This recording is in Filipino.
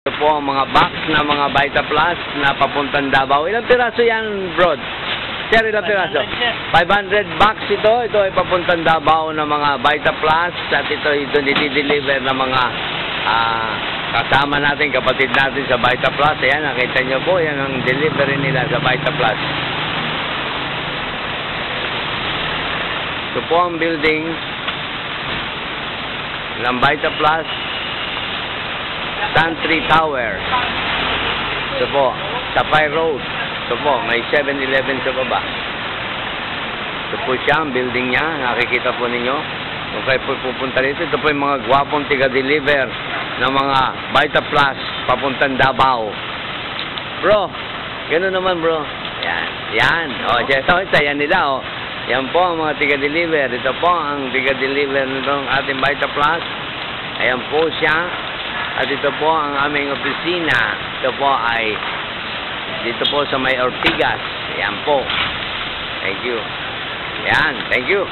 Ito po ang mga box na mga Vita Plus na papuntang Davao. Ilang piraso yan, Brod? Sir, ilang piraso? 500 box ito. Ito ay papuntang Davao ng mga Vita Plus at ito ito deliver ng mga ah, kasama natin, kapatid natin sa Vita Plus. Ayan, nakita nyo po, yan ang delivery nila sa Vita Plus. Ito po ang building ng Vita Plus Santry Tower. Ito po, Sapphire Road. Ito po, may 7-Eleven sa baba. Ito po siya, ang building niya. Nakikita po ninyo. Kung kayo po pupunta rito, ito po yung mga gwapong tiga-deliver ng mga Vita Plus papuntang Davao. Bro, gano'n naman bro. Yan, yan. O, oh, so, saya nila o. Yan po ang mga tiga-deliver. Ito po ang tiga-deliver nitong ating Vita Plus. Ayan po siya. At ito po ang aming opisina. Ito po ay dito po sa may Ortigas. Ayan po. Thank you. Yan, thank you.